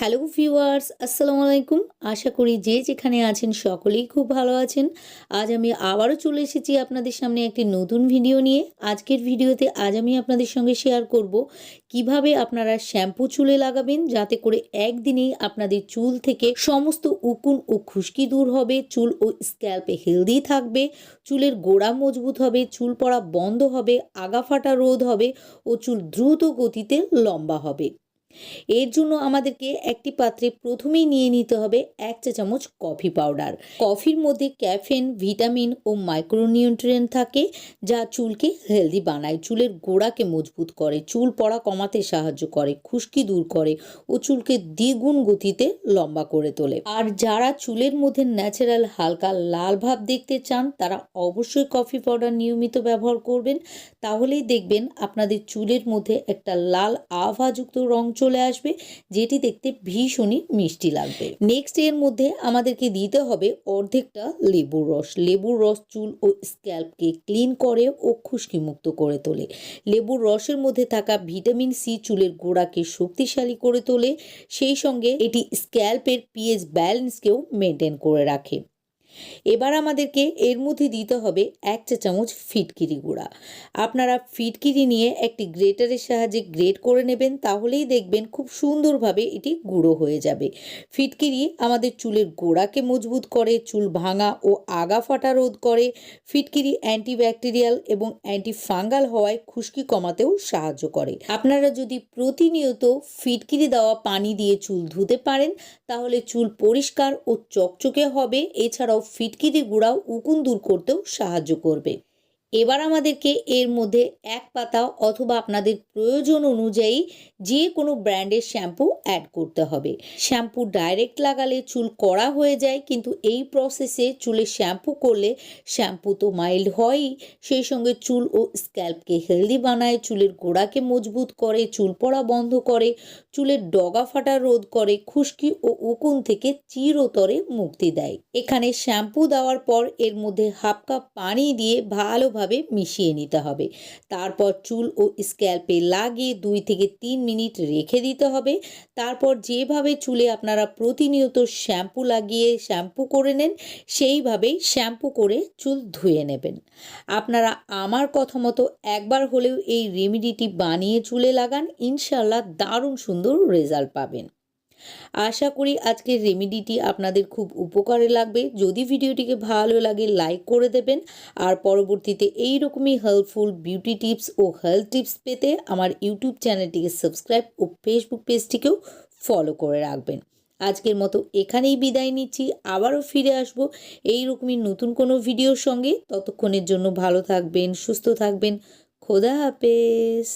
Hello viewers, আসসালামু আলাইকুম। আশা করি যে যেখানে আছেন সকলেই খুব ভালো আছেন। আজ আমি আবারও চলে এসেছি আপনাদের সামনে একটি নতুন ভিডিও নিয়ে। আজকের ভিডিওতে আজ আমি আপনাদের সঙ্গে শেয়ার করব কীভাবে আপনারা শ্যাম্পু চুলে লাগাবেন যাতে করে একদিনেই আপনাদের চুল থেকে সমস্ত উকুন ও খুশকি দূর হবে, চুল ও স্ক্যাল্পে হেলদি থাকবে, চুলের গোড়া মজবুত হবে, চুল পড়া বন্ধ হবে, আগা ফাটা রোধ হবে ও চুল দ্রুত গতিতে লম্বা হবে। এর জন্য আমাদেরকে একটি পাত্রে প্রথমেই নিয়ে নিতে হবে এক চা চামচ কফি পাউডার। কফির মধ্যে ক্যাফেন ভিটামিন ও মাইক্রোনিউট্রিয়েন্ট থাকে যা চুলকে হেলদি বানায়। চুলের গোড়াকে মজবুত করে, চুল পড়া কমাতে সাহায্য করে, খুশকি দূর করে ও চুলকে দ্বিগুণ গতিতে লম্বা করে তোলে। আর যারা চুলের মধ্যে ন্যাচারাল হালকা লাল ভাব দেখতে চান, তারা অবশ্যই কফি পাউডার নিয়মিত ব্যবহার করবেন। তাহলেই দেখবেন আপনাদের চুলের মধ্যে একটা লাল আভাযুক্ত রং চলে আসবে, যেটি দেখতে ভীষণই মিষ্টি লাগবে। নেক্সট এর মধ্যে আমাদেরকে দিতে হবে অর্ধেকটা লেবুর রস। লেবুর রস, চুল ও স্ক্যাল্পকে ক্লিন করে ও খুশকি মুক্ত করে তোলে। লেবুর রসের মধ্যে থাকা ভিটামিন সি চুলের গোড়াকে শক্তিশালী করে তোলে। সেই সঙ্গে এটি স্ক্যাল্পের পিএইচ ব্যালেন্সকেও মেনটেন করে রাখে। এবার আমাদেরকে এর মধ্যে দিতে হবে এক চা চামচ ফিটকিরি গুঁড়া। আপনারা ফিটকিরি নিয়ে একটি গ্রেটারের সাহায্যে গ্রেট করে নেবেন, তাহলেই দেখবেন খুব সুন্দরভাবে এটি গুঁড়ো হয়ে যাবে। ফিটকিরি আমাদের চুলের গোড়াকে মজবুত করে, চুল ভাঙা ও আগা ফাটা রোধ করে। ফিটকিরি অ্যান্টিব্যাকটেরিয়াল এবং অ্যান্টি ফাঙ্গাল হওয়ায় খুশকি কমাতেও সাহায্য করে। আপনারা যদি প্রতিনিয়ত ফিটকিরি দেওয়া পানি দিয়ে চুল ধুতে পারেন, তাহলে চুল পরিষ্কার ও চকচকে হবে। এছাড়াও ফিটকিরি গুঁড়াও উকুন দূর করতেও সাহায্য করবে। এবার আমাদেরকে এর মধ্যে এক পাতা অথবা আপনাদের প্রয়োজন অনুযায়ী যে কোনো ব্র্যান্ডের শ্যাম্পু অ্যাড করতে হবে। শ্যাম্পু ডাইরেক্ট লাগালে চুল কড়া হয়ে যায়, কিন্তু এই প্রসেসে চুলে শ্যাম্পু করলে শ্যাম্পু তো মাইল্ড হয়ই। সেই সঙ্গে চুল ও স্ক্যাল্পকে হেলদি বানায়, চুলের গোড়াকে মজবুত করে, চুল পড়া বন্ধ করে, চুলের ডগা ফাটা রোধ করে, খুশকি ও উকুন থেকে চিরতরে মুক্তি দেয়। এখানে শ্যাম্পু দেওয়ার পর এর মধ্যে হাফ কাপ পানি দিয়ে ভালোভাবে মিশিয়ে নিতে হবে। তারপর চুল ও স্ক্যাল্পে লাগিয়ে দুই থেকে তিন মিনিট রেখে দিতে হবে। তারপর যেভাবে চুলে আপনারা প্রতিনিয়ত শ্যাম্পু লাগিয়ে শ্যাম্পু করে নেন, সেইভাবেই শ্যাম্পু করে চুল ধুয়ে নেবেন। আপনারা আমার কথা মতো একবার হলেও এই রেমিডিটি বানিয়ে চুলে লাগান ইনশাল্লাহ দারুণ সুন্দর রেজাল্ট পাবেন। আশা করি আজকের রেমিডিটি আপনাদের খুব উপকারে লাগবে। যদি ভিডিওটিকে ভালো লাগে লাইক করে দেবেন। আর পরবর্তীতে এই রকমই হেল্পফুল বিউটি টিপস ও হেলথ টিপস পেতে আমার ইউটিউব চ্যানেলটিকে সাবস্ক্রাইব ও ফেসবুক পেজটিকেও ফলো করে রাখবেন। আজকের মতো এখানেই বিদায় নিচ্ছি। আবারও ফিরে আসব এই রকমই নতুন কোনো ভিডিওর সঙ্গে। ততক্ষণের জন্য ভালো থাকবেন, সুস্থ থাকবেন। খোদা হাফেজ।